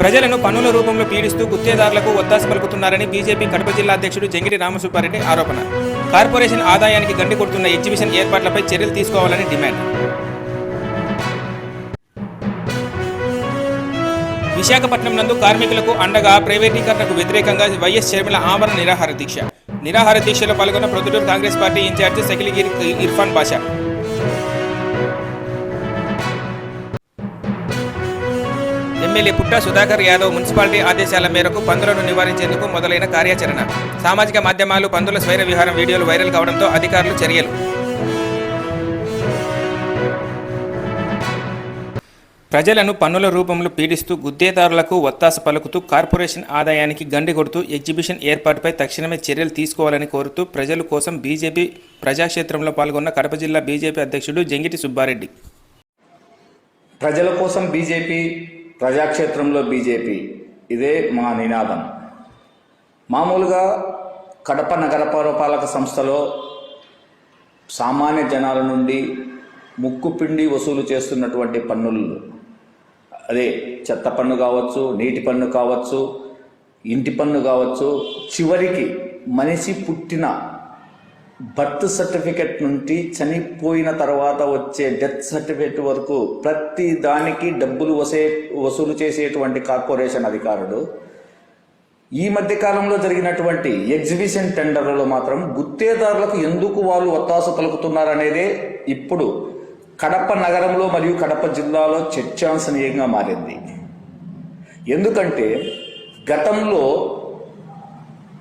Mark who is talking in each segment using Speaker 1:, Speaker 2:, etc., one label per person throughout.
Speaker 1: ప్రజలను పన్నుల రూపంలో పీడిస్తూ గుత్తేదారులకు ఒత్తాస పలుకుతున్నారని బీజేపీ కడప జిల్లా అధ్యక్షుడు జంగిరి రామసుబ్బారెడ్డి ఆరోపణ. కార్పొరేషన్ ఆదాయానికి గండి కొడుతున్న ఎగ్జిబిషన్ ఏర్పాట్లపై చర్యలు తీసుకోవాలని డిమాండ్. విశాఖపట్నం నందు కార్మికులకు అండగా ప్రైవేటీకరణకు వ్యతిరేకంగా వైఎస్ షర్మిల ఆమరణ నిరాహార దీక్ష. నిరాహార దీక్షలో పాల్గొన్న Proddatur Congress party incharge Sakiligiri Irfan Basha. MLA Putta Sudhakar Yadav municipality ఆదేశాల మేరకు పందులను నివారించేందుకు మొదలైన కార్యాచరణ. సామాజిక మాధ్యమాలు పందుల స్వైర విహారం వీడియోలు వైరల్ కావడంతో అధికారులు చర్యలు. ప్రజలను పన్నుల రూపంలో పీడిస్తూ గుద్దేదారులకు ఒత్తాస పలుకుతూ కార్పొరేషన్ ఆదాయానికి గండి కొడుతూ ఎగ్జిబిషన్ ఏర్పాటుపై తక్షణమే చర్యలు తీసుకోవాలని కోరుతూ ప్రజల కోసం బీజేపీ ప్రజాక్షేత్రంలో పాల్గొన్న కడప జిల్లా బీజేపీ అధ్యక్షుడు జంగిటి సుబ్బారెడ్డి.
Speaker 2: ప్రజల కోసం బీజేపీ ప్రజాక్షేత్రంలో బీజేపీ. ఇదే మా నినాదం. మామూలుగా కడప నగర సంస్థలో సామాన్య జనాల నుండి ముక్కుపిండి వసూలు చేస్తున్నటువంటి పన్నులు. అదే చెత్త పన్ను కావచ్చు నీటి పన్ను కావచ్చు ఇంటి పన్ను కావచ్చు చివరికి మనిషి పుట్టిన బర్త్ సర్టిఫికెట్ నుండి చనిపోయిన తర్వాత వచ్చే డెత్ సర్టిఫికెట్ వరకు ప్రతి దానికి డబ్బులు వసే వసూలు చేసేటువంటి కార్పొరేషన్ అధికారులు. ఈ మధ్య కాలంలో జరిగినటువంటి ఎగ్జిబిషన్ టెండర్లలో మాత్రం గుత్తేదారులకు ఎందుకు వాళ్ళు ఒత్తాస పలుకుతున్నారనేదే ఇప్పుడు కడప నగరంలో మరియు కడప జిల్లాలో చర్చాంశనీయంగా మారింది. ఎందుకంటే గతంలో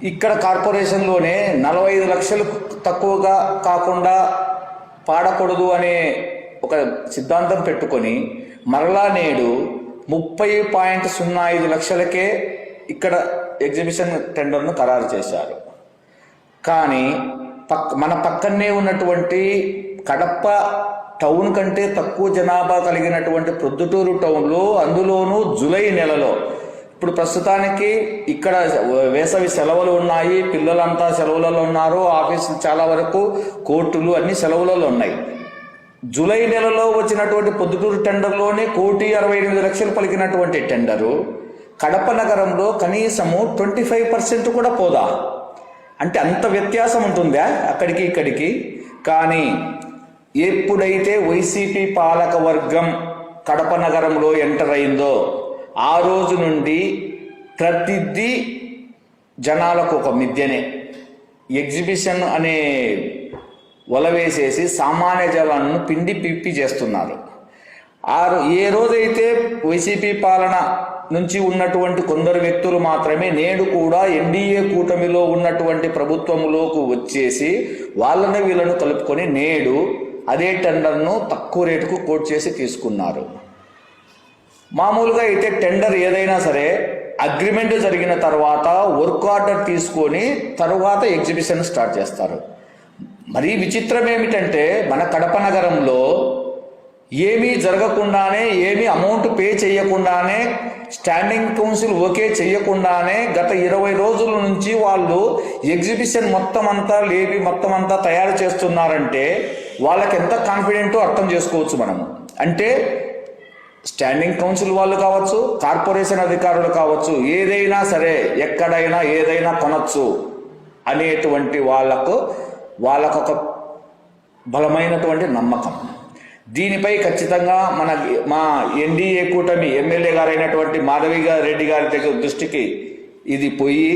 Speaker 2: ఇక్కడ కార్పొరేషన్లోనే నలభై ఐదు లక్షలు తక్కువగా కాకుండా పాడకూడదు అనే ఒక సిద్ధాంతం పెట్టుకొని మరలా నేడు ముప్పై పాయింట్ సున్నా ఐదు లక్షలకే ఇక్కడ ఎగ్జిబిషన్ టెండర్ను ఖరారు చేశారు. కానీ పక్ మన పక్కనే ఉన్నటువంటి కడప టౌన్ కంటే తక్కువ జనాభా కలిగినటువంటి ప్రొద్దుటూరు టౌన్లో అందులోనూ జూలై నెలలో ఇప్పుడు ప్రస్తుతానికి ఇక్కడ వేసవి సెలవులు ఉన్నాయి పిల్లలంతా సెలవులలో ఉన్నారు ఆఫీసులు చాలా వరకు కోర్టులు అన్ని సెలవులలో ఉన్నాయి. జూలై నెలలో వచ్చినటువంటి పొద్దుటూరు టెండర్లోనే కోటి అరవై ఎనిమిది లక్షలు పలికినటువంటి టెండరు. కడప నగరంలో కనీసము ట్వంటీ ఫైవ్ పర్సెంట్ కూడా పోదా? అంటే అంత వ్యత్యాసం ఉంటుందా అక్కడికి ఇక్కడికి? కానీ ఎప్పుడైతే వైసీపీ పాలక వర్గం కడప నగరంలో ఎంటర్ అయిందో ఆ రోజు నుండి ప్రతిదీ జనాలకు ఒక మిద్యనే ఎగ్జిబిషన్ అనే వల వేసేసి సామాన్య జనాలను పిండి పిప్పి చేస్తున్నారు. ఆ ఏ రోజైతే వైసీపీ పాలన నుంచి ఉన్నటువంటి కొందరు వ్యక్తులు మాత్రమే నేడు కూడా ఎన్డీఏ కూటమిలో ఉన్నటువంటి ప్రభుత్వంలోకి వచ్చేసి వాళ్ళని వీళ్ళను కలుపుకొని నేడు అదే టెండర్ను తక్కువ రేటుకు కోట్ చేసి తీసుకున్నారు. మామూలుగా అయితే టెండర్ ఏదైనా సరే అగ్రిమెంట్ జరిగిన తర్వాత వర్క్ ఆర్డర్ తీసుకొని తరువాత ఎగ్జిబిషన్ స్టార్ట్ చేస్తారు. మరీ విచిత్రం ఏమిటంటే మన కడప నగరంలో ఏమీ జరగకుండానే ఏమీ అమౌంట్ పే చేయకుండానే స్టాండింగ్ కౌన్సిల్ ఓకే చేయకుండానే గత ఇరవై రోజుల నుంచి వాళ్ళు ఎగ్జిబిషన్ మొత్తం అంతా లేపి మొత్తం అంతా తయారు చేస్తున్నారంటే వాళ్ళకి ఎంత కాన్ఫిడెంటో అర్థం చేసుకోవచ్చు మనము. అంటే స్టాండింగ్ కౌన్సిల్ వాళ్ళు కావచ్చు కార్పొరేషన్ అధికారులు కావచ్చు ఏదైనా సరే ఎక్కడైనా ఏదైనా కొనచ్చు అనేటువంటి వాళ్ళకు వాళ్ళకొక బలమైనటువంటి నమ్మకం. దీనిపై ఖచ్చితంగా మన మా ఎన్డీఏ కూటమి ఎమ్మెల్యే గారైనటువంటి మాధవి గారి రెడ్డి గారి దగ్గర దృష్టికి ఇది పోయి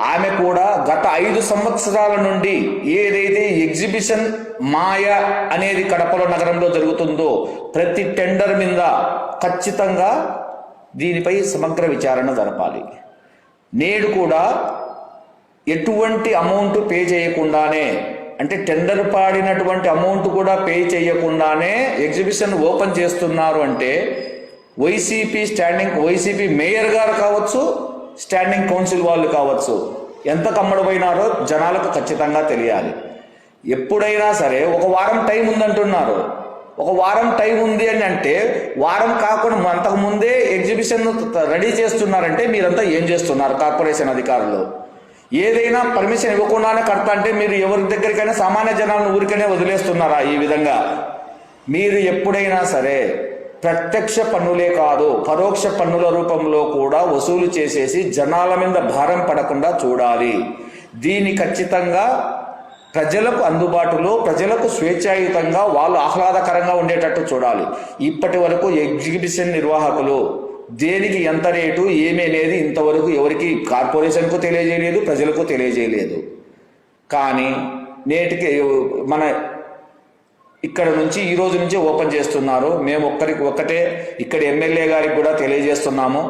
Speaker 2: ఆమె కూడా గత ఐదు సంవత్సరాల నుండి ఏదైతే ఎగ్జిబిషన్ మాయ అనేది కడపలో నగరంలో జరుగుతుందో ప్రతి టెండర్ మీద ఖచ్చితంగా దీనిపై సమగ్ర విచారణ జరపాలి. నేడు కూడా ఎటువంటి అమౌంట్ పే చేయకుండానే అంటే టెండర్ పాడినటువంటి అమౌంట్ కూడా పే చేయకుండానే ఎగ్జిబిషన్ ఓపెన్ చేస్తున్నారు అంటే వైసీపీ స్టాండింగ్ వైసీపీ మేయర్ గారు కావచ్చు స్టాండింగ్ కౌన్సిల్ వాళ్ళు కావచ్చు ఎంత కమ్మడిపోయినారో జనాలకు ఖచ్చితంగా తెలియాలి. ఎప్పుడైనా సరే ఒక వారం టైం ఉందంటున్నారు. ఒక వారం టైం ఉంది అని అంటే వారం కాకుండా అంతకు ముందే ఎగ్జిబిషన్ రెడీ చేస్తున్నారంటే మీరంతా ఏం చేస్తున్నారు కార్పొరేషన్ అధికారులు? ఏదైనా పర్మిషన్ ఇవ్వకుండానే కడతా అంటే మీరు ఎవరి దగ్గరికైనా సామాన్య జనాలను ఊరికనే వదిలేస్తున్నారా ఈ విధంగా? మీరు ఎప్పుడైనా సరే ప్రత్యక్ష పన్నులే కాదు పరోక్ష పన్నుల రూపంలో కూడా వసూలు చేసేసి జనాల మీద భారం పడకుండా చూడాలి. దీని ఖచ్చితంగా ప్రజలకు అందుబాటులో ప్రజలకు స్వేచ్ఛాయుతంగా వాళ్ళు ఆహ్లాదకరంగా ఉండేటట్టు చూడాలి. ఇప్పటి వరకు ఎగ్జిబిషన్ నిర్వాహకులు దేనికి ఎంత రేటు ఏమీ అనేది ఇంతవరకు ఎవరికి కార్పొరేషన్కు తెలియజేయలేదు ప్రజలకు తెలియజేయలేదు. కానీ నేటికి మన ఇక్కడ నుంచి ఈ రోజు నుంచి ఓపెన్ చేస్తున్నారు. మేము ఒక్కరికి ఒక్కటే ఇక్కడ ఎమ్మెల్యే గారికి కూడా తెలియజేస్తున్నాము.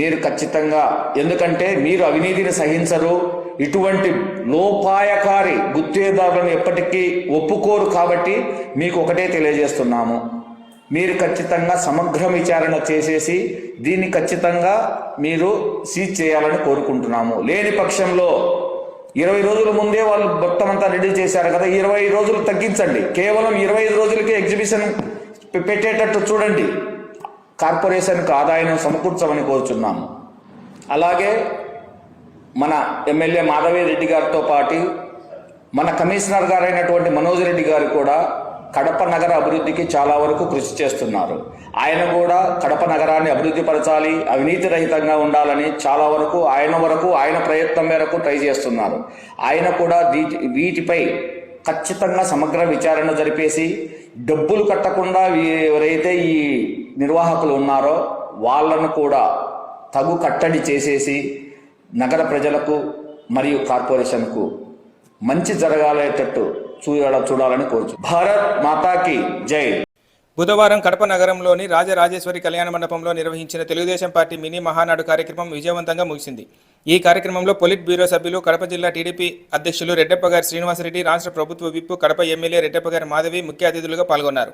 Speaker 2: మీరు ఖచ్చితంగా ఎందుకంటే మీరు అవినీతిని సహించరు. ఇటువంటి లోపాయకారి గుత్తేదారులను ఎప్పటికీ ఒప్పుకోరు కాబట్టి మీకు ఒకటే తెలియజేస్తున్నాము. మీరు ఖచ్చితంగా సమగ్ర విచారణ చేసేసి దీన్ని ఖచ్చితంగా మీరు సీజ్ చేయాలని కోరుకుంటున్నాము. లేని పక్షంలో ఇరవై రోజుల ముందే వాళ్ళు మొత్తం అంతా రెడీ చేశారు కదా ఇరవై రోజులు తగ్గించండి. కేవలం ఇరవై ఐదు రోజులకే ఎగ్జిబిషన్ పెట్టేటట్టు చూడండి. కార్పొరేషన్కి ఆదాయం సమకూర్చమని కోరుచున్నాము. అలాగే మన ఎమ్మెల్యే మాధవి రెడ్డి గారితో పాటు మన కమిషనర్ గారైనటువంటి మనోజ్ రెడ్డి గారు కూడా కడప నగర అభివృద్ధికి చాలా వరకు కృషి చేస్తున్నారు. ఆయన కూడా కడప నగరాన్ని అభివృద్ధి పరచాలి అవినీతి రహితంగా ఉండాలని చాలా వరకు ఆయన వరకు ఆయన ప్రయత్నం మేరకు ట్రై చేస్తున్నారు. ఆయన కూడా వీటిపై ఖచ్చితంగా సమగ్ర విచారణ జరిపేసి డబ్బులు కట్టకుండా ఎవరైతే ఈ నిర్వాహకులు ఉన్నారో వాళ్ళను కూడా తగు కట్టడి చేసేసి నగర ప్రజలకు మరియు కార్పొరేషన్కు మంచి జరగాలేటట్టు చూడ చూడాలని కోరుచు. భారత్ మాతాకి జై!
Speaker 1: బుధవారం కడప నగరంలోని రాజరాజేశ్వరి కళ్యాణ మండపంలో నిర్వహించిన తెలుగుదేశం పార్టీ మినీ మహానాడు కార్యక్రమం విజయవంతంగా ముగిసింది. ఈ కార్యక్రమంలో పొలిట్ బ్యూరో సభ్యులు కడప జిల్లా టీడీపీ అధ్యక్షులు రెడ్డప్పగారి శ్రీనివాసరెడ్డి రాష్ట్ర ప్రభుత్వ విప్పు కడప ఎమ్మెల్యే రెడ్డప్పగారి మాధవి ముఖ్య అతిథులుగా పాల్గొన్నారు.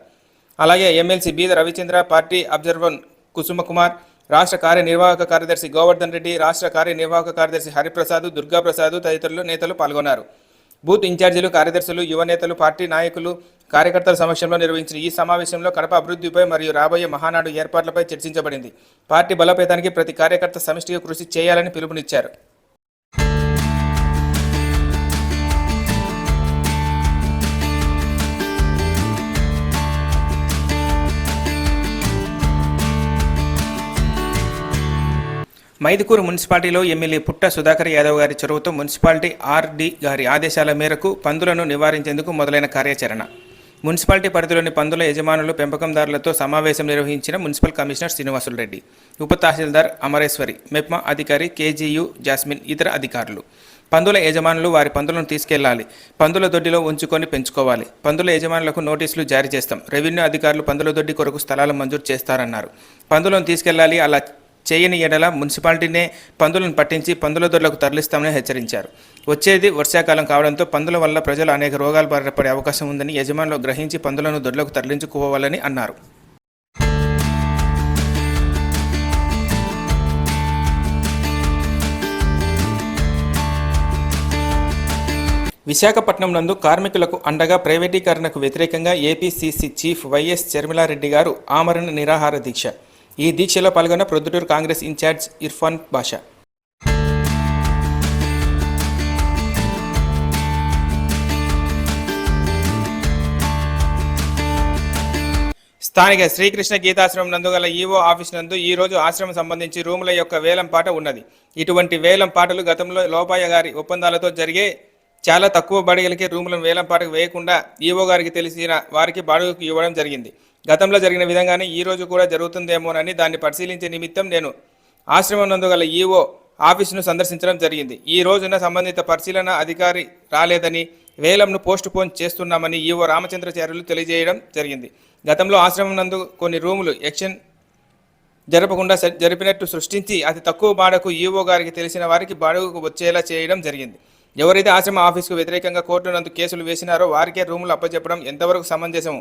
Speaker 1: అలాగే ఎమ్మెల్సీ బీద రవిచంద్ర పార్టీ అబ్జర్వర్ కుసుమకుమార్ రాష్ట్ర కార్యనిర్వాహక కార్యదర్శి గోవర్ధన్ రెడ్డి రాష్ట్ర కార్యనిర్వాహక కార్యదర్శి హరిప్రసాద్ దుర్గాప్రసాద్ తదితరులు నేతలు పాల్గొన్నారు. బూత్ ఇన్ఛార్జీలు కార్యదర్శులు యువ నేతలు పార్టీ నాయకులు కార్యకర్తల సమక్షంలో నిర్వహించిన ఈ సమావేశంలో కడప అభివృద్ధిపై మరియు రాబోయే మహానాడు ఏర్పాట్లపై చర్చించబడింది. పార్టీ బలోపేతానికి ప్రతి కార్యకర్త సమిష్టిగా కృషి చేయాలని పిలుపునిచ్చారు. మైదుకూరు మున్సిపాలిటీలో ఎమ్మెల్యే పుట్ట సుధాకర్ యాదవ్ గారి చొరవతో మున్సిపాలిటీ ఆర్డి గారి ఆదేశాల మేరకు పందులను నివారించేందుకు మొదలైన కార్యాచరణ. మున్సిపాలిటీ పరిధిలోని పందుల యజమానులు పెంపకందారులతో సమావేశం నిర్వహించిన మున్సిపల్ కమిషనర్ శ్రీనివాసులు రెడ్డి ఉప తహసీల్దార్ అమరేశ్వరి మెప్మా అధికారి కేజీయు జాస్మిన్ ఇతర అధికారులు. పందుల యజమానులు వారి పందులను తీసుకెళ్ళాలి. పందుల దొడ్డిలో ఉంచుకొని పెంచుకోవాలి. పందుల యజమానులకు నోటీసులు జారీ చేస్తాం. రెవెన్యూ అధికారులు పందుల దొడ్డి కొరకు స్థలాలు మంజూరు చేస్తారన్నారు. పందులను తీసుకెళ్ళాలి అలా చేయని ఎడల మున్సిపాలిటీనే పందులను పట్టించి పందుల దొరలకు తరలిస్తామని హెచ్చరించారు. వచ్చేది వర్షాకాలం కావడంతో పందుల వల్ల ప్రజలు అనేక రోగాలు బారిన పడే అవకాశం ఉందని యజమానులు గ్రహించి పందులను దొరలకు తరలించుకోవాలని అన్నారు. విశాఖపట్నం నందు కార్మికులకు అండగా ప్రైవేటీకరణకు వ్యతిరేకంగా ఏపీసీసీ చీఫ్ వైఎస్ చర్మిలారెడ్డి గారు ఆమరణ నిరాహార దీక్ష. ఈ దీక్షలో పాల్గొన్న ప్రొద్దుటూరు కాంగ్రెస్ ఇన్ఛార్జ్ ఇర్ఫాన్ బాషా. స్థానిక శ్రీకృష్ణ గీతాశ్రమం నందు గల ఈవో ఆఫీస్ నందు ఈ రోజు ఆశ్రమం సంబంధించి రూముల యొక్క వేలం పాట ఉన్నది. ఇటువంటి వేలం పాటలు గతంలో లోపాయ గారి ఒప్పందాలతో జరిగే చాలా తక్కువ బాడిగలకే రూములను వేలం పాటకు వేయకుండా ఈవో గారికి తెలిసిన వారికి బాడుగకు ఇవ్వడం జరిగింది. గతంలో జరిగిన విధంగానే ఈ రోజు కూడా జరుగుతుందేమోనని దాన్ని పరిశీలించే నిమిత్తం నేను ఆశ్రమం గల ఈవో ఆఫీసును సందర్శించడం జరిగింది. ఈ రోజున సంబంధిత పరిశీలన అధికారి రాలేదని వేలంను పోస్ట్ పోన్ చేస్తున్నామని ఈవో రామచంద్రచార్యులు తెలియజేయడం జరిగింది. గతంలో ఆశ్రమం నందు కొన్ని రూములు ఎక్షన్ జరపకుండా జరిపినట్టు సృష్టించి అతి తక్కువ బాడకు ఈవో గారికి తెలిసిన వారికి బాడుగకు వచ్చేలా చేయడం జరిగింది. ఎవరైతే ఆశ్రమ ఆఫీసుకు వ్యతిరేకంగా కోర్టు నందు కేసులు వేసినారో వారికే రూములు అప్పచెప్పడం ఎంతవరకు సమంజసం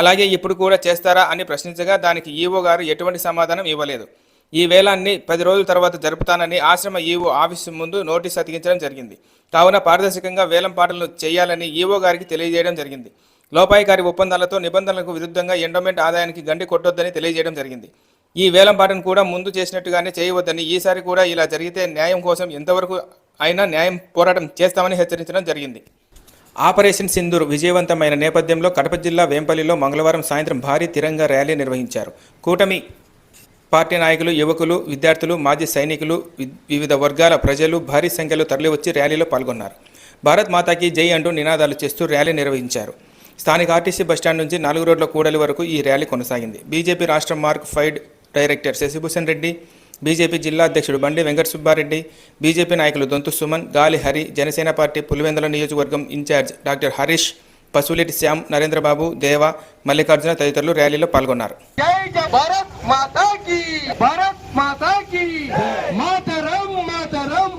Speaker 1: అలాగే ఇప్పుడు కూడా చేస్తారా అని ప్రశ్నించగా దానికి ఈవో గారు ఎటువంటి సమాధానం ఇవ్వలేదు. ఈ వేలాన్ని పది రోజుల తర్వాత జరుపుతానని ఆశ్రమ ఈవో ఆఫీసు ముందు నోటీస్ అతికించడం జరిగింది. కావున పారదర్శకంగా వేలం పాటలను చేయాలని ఈవో గారికి తెలియజేయడం జరిగింది. లోపాయికారి ఒప్పందాలతో నిబంధనలకు విరుద్ధంగా ఎండోమెంట్ ఆదాయానికి గండి కొట్టొద్దని తెలియజేయడం జరిగింది. ఈ వేలం పాటను కూడా ముందు చేసినట్టుగానే చేయవద్దని ఈసారి కూడా ఇలా జరిగితే న్యాయం కోసం ఎంతవరకు అయినా న్యాయం పోరాటం చేస్తామని హెచ్చరించడం జరిగింది. ఆపరేషన్ సింధూర్ విజయవంతమైన నేపథ్యంలో కడప జిల్లా వేంపల్లిలో మంగళవారం సాయంత్రం భారీ తిరంగా ర్యాలీ నిర్వహించారు. కూటమి పార్టీ నాయకులు యువకులు విద్యార్థులు మాజీ సైనికులు వి- వివిధ వర్గాల ప్రజలు భారీ సంఖ్యలో తరలివచ్చి ర్యాలీలో పాల్గొన్నారు. భారత్ మాతాకి జై అంటూ నినాదాలు చేస్తూ ర్యాలీ నిర్వహించారు. స్థానిక ఆర్టీసీ బస్టాండ్ నుంచి నాలుగు రోడ్ల కూడలి వరకు ఈ ర్యాలీ కొనసాగింది. బీజేపీ రాష్ట్ర Markfed director Shashibhushan Reddy BJP జిల్లా అధ్యక్షుడు బండి వెంకట సుబ్బారెడ్డి బీజేపీ నాయకులు దొంతు సుమన్ గాలి హరి జనసేన పార్టీ పులివెందుల నియోజకవర్గం in charge doctor Harish Pasupuleti Shyam Narendrababu Deva Mallikarjuna తదితరులు ర్యాలీలో పాల్గొన్నారు.
Speaker 3: జై జై భారత్ మాతా की భారత్ మాతా की మాతరం మాతరం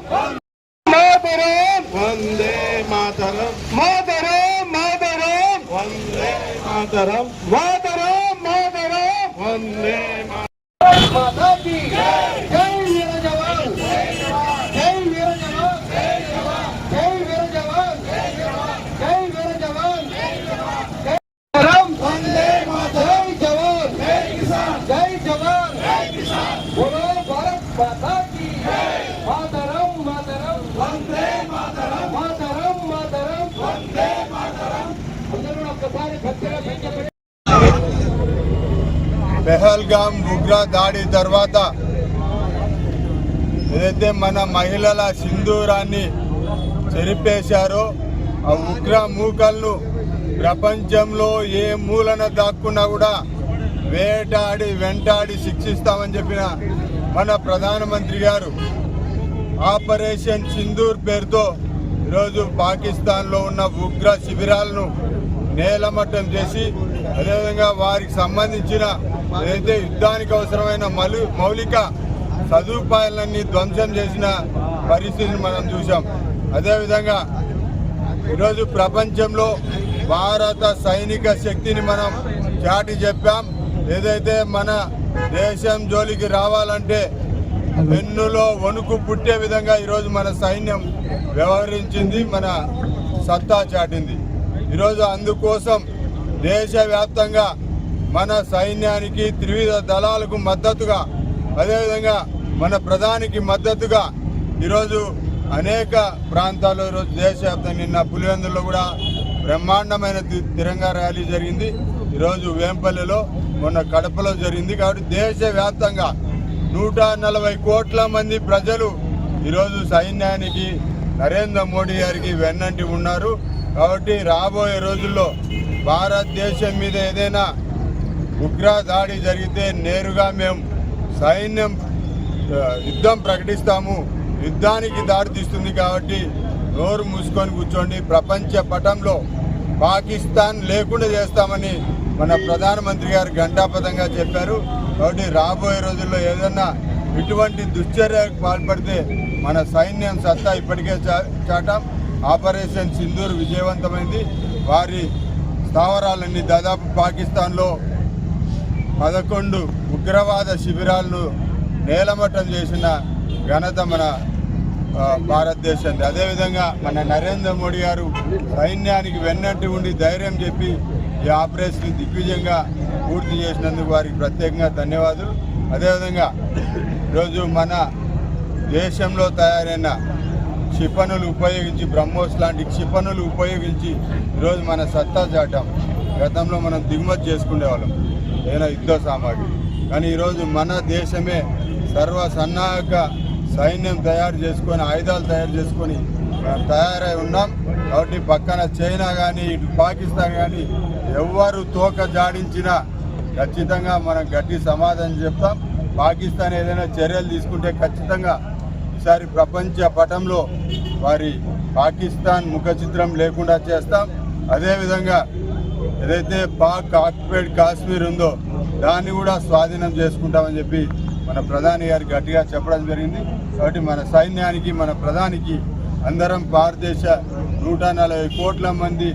Speaker 3: మాతరం
Speaker 4: వందే మాతరం
Speaker 3: మాతరం మాతరం
Speaker 4: వందే మాతరం
Speaker 3: మాతరం మాతరం
Speaker 4: వందే మాతరం
Speaker 3: మాతా की। జై వీర జవాన్ జై వీర జవాన్ జై వీర జవాన్ జై వీర జవాన్ మాతరం వందే మాతరం జై జవాన్ జై కిసాన్ జై జవాన్ జై కిసాన్ బోలో భారత్ మాతా की। మాతరం మాతరం వందే మాతరం మాతరం మాతరం వందే మాతరం అందరూ ఒక్కసారి గట్టిగా సంఖ్య
Speaker 4: పెహల్గాం ఉగ్ర దాడి తర్వాత ఏదైతే మన మహిళల సింధూరాన్ని చెరిపేశారో ఆ ఉగ్ర మూకలను ప్రపంచంలో ఏ మూలన దాక్కున్నా కూడా వేటాడి వెంటాడి శిక్షిస్తామని చెప్పిన మన ప్రధానమంత్రి గారు ఆపరేషన్ సింధూర్ పేరుతో ఈరోజు పాకిస్తాన్లో ఉన్న ఉగ్ర శిబిరాలను నేలమట్టం చేసి అదేవిధంగా వారికి సంబంధించిన ఏదైతే యుద్ధానికి అవసరమైన మలు మౌలిక సదుపాయాలన్నీ ధ్వంసం చేసిన పరిస్థితిని మనం చూసాం అదేవిధంగా ఈరోజు ప్రపంచంలో భారత సైనిక శక్తిని మనం చాటి చెప్పాం. ఏదైతే మన దేశం జోలికి రావాలంటే వెన్నులో వణుకు పుట్టే విధంగా ఈరోజు మన సైన్యం వ్యవహరించింది మన సత్తా చాటింది. ఈరోజు అందుకోసం దేశవ్యాప్తంగా మన సైన్యానికి త్రివిధ దళాలకు మద్దతుగా అదేవిధంగా మన ప్రధానికి మద్దతుగా ఈరోజు అనేక ప్రాంతాల్లో ఈరోజు దేశవ్యాప్తంగా నిన్న పులివెందుల్లో కూడా బ్రహ్మాండమైన తి- తిరంగా ర్యాలీ జరిగింది. ఈరోజు వేంపల్లిలో మొన్న కడపలో జరిగింది. కాబట్టి దేశవ్యాప్తంగా నూట నలభై కోట్ల మంది ప్రజలు ఈరోజు సైన్యానికి నరేంద్ర మోడీ గారికి వెన్నంటి ఉన్నారు. కాబట్టి రాబోయే రోజుల్లో భారతదేశం మీద ఏదైనా ఉగ్ర దాడి జరిగితే నేరుగా మేము సైన్యం యుద్ధం ప్రకటిస్తాము. యుద్ధానికి దారి తీస్తుంది కాబట్టి నోరు మూసుకొని కూర్చోండి. ప్రపంచ పటంలో పాకిస్తాన్ లేకుండా చేస్తామని మన ప్రధానమంత్రి గారు ఘంటాపథంగా చెప్పారు. కాబట్టి రాబోయే రోజుల్లో ఏదన్నా ఇటువంటి దుశ్చర్యకు పాల్పడితే మన సైన్యం సత్తా ఇప్పటికే చా- చాటాం. ఆపరేషన్ సింధూర్ విజయవంతమైంది. వారి స్థావరాలన్నీ దాదాపు పాకిస్తాన్లో పదకొండు ఉగ్రవాద శిబిరాలను నేలమట్టం చేసిన ఘనత మన ఆ, భారతదేశంది. అదేవిధంగా మన నరేంద్ర మోడీ గారు సైన్యానికి వెన్నట్టు ఉండి ధైర్యం చెప్పి ఈ ఆపరేషన్ దిగ్విజయంగా పూర్తి చేసినందుకు వారికి ప్రత్యేకంగా ధన్యవాదాలు. అదేవిధంగా ఈరోజు మన దేశంలో తయారైన క్షిపణులు ఉపయోగించి బ్రహ్మోస్ లాంటి క్షిపణులు ఉపయోగించి ఈరోజు మన సత్తా చాటాం. గతంలో మనం దిగుమతి చేసుకునేవాళ్ళం. ఏదైనా యుద్ధ సామాగ్రి? కానీ ఈరోజు మన దేశమే సర్వ సన్నాహక సైన్యం తయారు చేసుకొని ఆయుధాలు తయారు చేసుకొని తయారై ఉన్నాం. కాబట్టి పక్కన చైనా కానీ ఇటు పాకిస్తాన్ కానీ ఎవ్వరు తోక జాడించినా ఖచ్చితంగా మనం గట్టి సమాధానం చెప్తాం. పాకిస్తాన్ ఏదైనా చర్యలు తీసుకుంటే ఖచ్చితంగా ఈసారి ప్రపంచ పటంలో వారి పాకిస్తాన్ ముఖ చిత్రం లేకుండా చేస్తాం. అదేవిధంగా ఏదైతే పాక్ ఆక్యుపైడ్ కాశ్మీర్ ఉందో దాన్ని కూడా స్వాధీనం చేసుకుంటామని చెప్పి మన ప్రధాని గారు గట్టిగా చెప్పడం జరిగింది. కాబట్టి మన సైన్యానికి మన ప్రధానికి అందరం భారతదేశ నూట నలభై కోట్ల మంది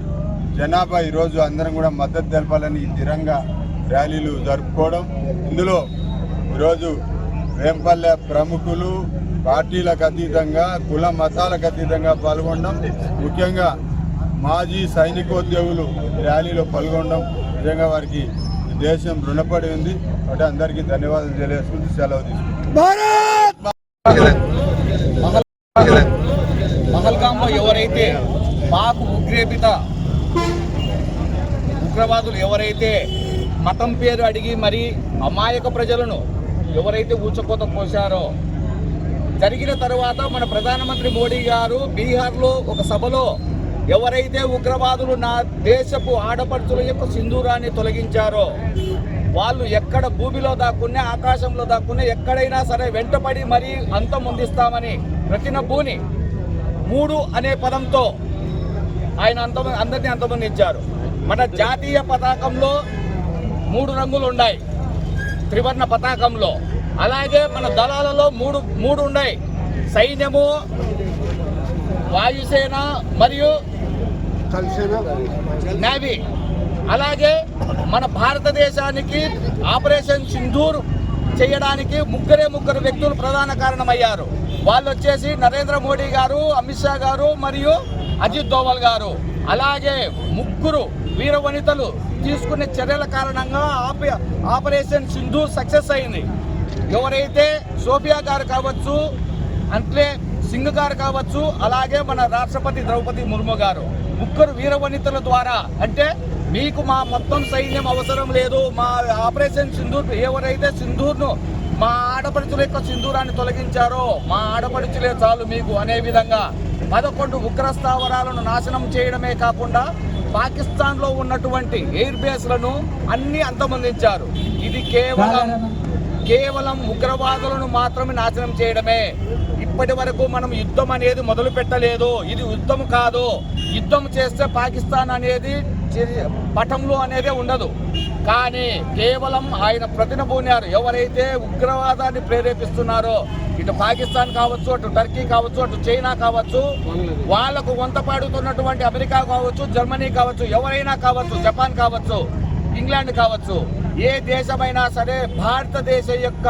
Speaker 4: జనాభా ఈరోజు అందరం కూడా మద్దతు తెలపాలని ఈ తిరంగా ర్యాలీలు జరుపుకోవడం. ఇందులో ఈరోజు వేంపల్లె ప్రముఖులు పార్టీలకు అతీతంగా కుల మతాలకు అతీతంగా పాల్గొనడం. ముఖ్యంగా మాజీ సైనికోద్యోగులు ర్యాలీలో పాల్గొనడం నిజంగా వారికి దేశం రుణపడి ఉంది. కాబట్టి అందరికీ ధన్యవాదాలు తెలియజేసుకుంటూ సెలవు తీసుకుంటాం
Speaker 5: ఎవరైతే మాకు ఉగ్రేపిత ఉగ్రవాదులు ఎవరైతే మతం పేరు అడిగి మరి అమాయక ప్రజలను ఎవరైతే ఊచకోత పోశారో జరిగిన తరువాత మన ప్రధానమంత్రి మోడీ గారు బీహార్లో ఒక సభలో ఎవరైతే ఉగ్రవాదులు నా దేశపు ఆడపడుచుల యొక్క సింధూరాన్ని తొలగించారో వాళ్ళు ఎక్కడ భూమిలో దాక్కునే ఆకాశంలో దాక్కునే ఎక్కడైనా సరే వెంటపడి మరీ అంతం అందిస్తామని ప్రతిన భూని మూడు అనే పదంతో ఆయన అంత అందరినీ అంతమొందించారు. మన జాతీయ పతాకంలో మూడు రంగులు ఉన్నాయి త్రివర్ణ పతాకంలో. అలాగే మన దళాలలో మూడు మూడు ఉన్నాయి. సైన్యము వాయుసేన మరియు నేవీ అలాగే మన భారతదేశానికి ఆపరేషన్ సింధూర్ చేయడానికి ముగ్గురే ముగ్గురు వ్యక్తులు ప్రధాన కారణమయ్యారు. వాళ్ళు వచ్చేసి నరేంద్ర మోడీ గారు అమిత్ షా గారు మరియు అజిత్ దోవల్ గారు. అలాగే ముగ్గురు వీర వనితలు తీసుకునే చర్యల కారణంగా ఆపరేషన్ సింధు సక్సెస్ అయింది. ఎవరైతే సోఫియా గారు కావచ్చు అంటే సింగ్ గారు కావచ్చు అలాగే మన రాష్ట్రపతి ద్రౌపది ముర్ము గారు. ముగ్గురు వీర వనితల ద్వారా. అంటే మీకు మా మొత్తం సైన్యం అవసరం లేదు. మా ఆపరేషన్ సింధూర్ ఎవరైతే సింధూర్ను మా ఆడపడుచుల యొక్క సింధూరాన్ని తొలగించారో మా ఆడపడుచులే చాలు మీకు అనే విధంగా పదకొండు ఉగ్ర స్థావరాలను నాశనం చేయడమే కాకుండా పాకిస్తాన్లో ఉన్నటువంటి ఎయిర్ బేస్లను అన్ని అంతమొందించారు. ఇది కేవలం కేవలం ఉగ్రవాదులను మాత్రమే నాశనం చేయడమే. ఇప్పటి వరకు మనం యుద్ధం అనేది మొదలు పెట్టలేదు. ఇది యుద్ధం కాదు. యుద్ధం చేస్తే పాకిస్తాన్ అనేది పటంలో అనేది ఉండదు. కానీ కేవలం ఆయన ప్రతినబూనారు ఎవరైతే ఉగ్రవాదాన్ని ప్రేరేపిస్తున్నారో ఇటు పాకిస్తాన్ కావచ్చు అటు టర్కీ కావచ్చు అటు చైనా కావచ్చు వాళ్ళకు వంత పాడుతున్నటువంటి అమెరికా కావచ్చు జర్మనీ కావచ్చు ఎవరైనా కావచ్చు జపాన్ కావచ్చు ఇంగ్లాండ్ కావచ్చు ఏ దేశమైనా సరే భారతదేశ యొక్క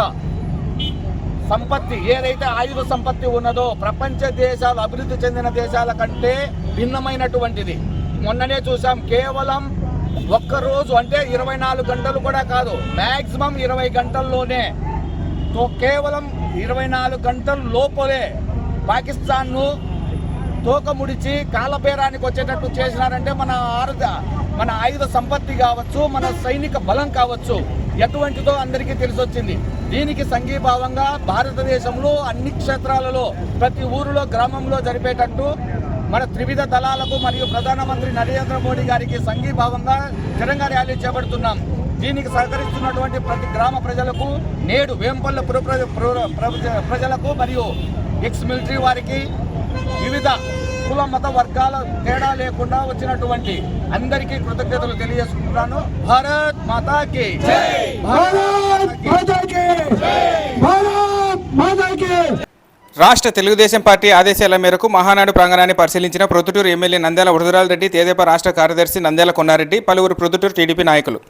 Speaker 5: సంపత్తి ఏదైతే ఆయుధ సంపత్తి ఉన్నదో ప్రపంచ దేశాలు అభివృద్ధి చెందిన దేశాల కంటే భిన్నమైనటువంటిది. మొన్ననే చూసాం కేవలం ఒక్కరోజు అంటే ఇరవై నాలుగు గంటలు కూడా కాదు మ్యాక్సిమం ఇరవై గంటల్లోనే. కేవలం ఇరవై నాలుగు గంటల లోపలే పాకిస్తాన్ను తోక ముడిచి కాలబేరానికి వచ్చేటట్టు చేసినారంటే మన ఆరుద మన ఆయుధ సంపత్తి కావచ్చు మన సైనిక బలం కావచ్చు ఎటువంటిదో అందరికీ తెలిసొచ్చింది. దీనికి సంఘీభావంగా భారతదేశంలో అన్ని క్షేత్రాలలో ప్రతి ఊరిలో గ్రామంలో జరిపేటట్టు మన త్రివిధ దళాలకు మరియు ప్రధానమంత్రి నరేంద్ర మోడీ గారికి సంఘీభావంగా తిరంగా ర్యాలీ చేపడుతున్నాం. దీనికి సహకరిస్తున్నటువంటి ప్రతి గ్రామ ప్రజలకు నేడు వేంపల్ల పుర ప్ర- ప్రజలకు మరియు ఎక్స్ మిలిటరీ వారికి వివిధ కుల మత వర్గాల తేడా లేకుండా వచ్చినటువంటి అందరికీ కృతజ్ఞతలు తెలియజేసుకుంటున్నాను.
Speaker 3: భారత్ మాతాకి
Speaker 1: రాష్ట్ర తెలుగుదేశం పార్టీ ఆదేశాల మేరకు మహానాడు ప్రాంగణాన్ని పరిశీలించిన ప్రొద్దుటూరు ఎమ్మెల్యే నంద్యాల వరదరాల్ రెడ్డి తేదేపా రాష్ట్ర కార్యదర్శి నంద్యాల కొన్నారెడ్డి పలువురు ప్రొద్దుటూరు టీడీపీ నాయకులు.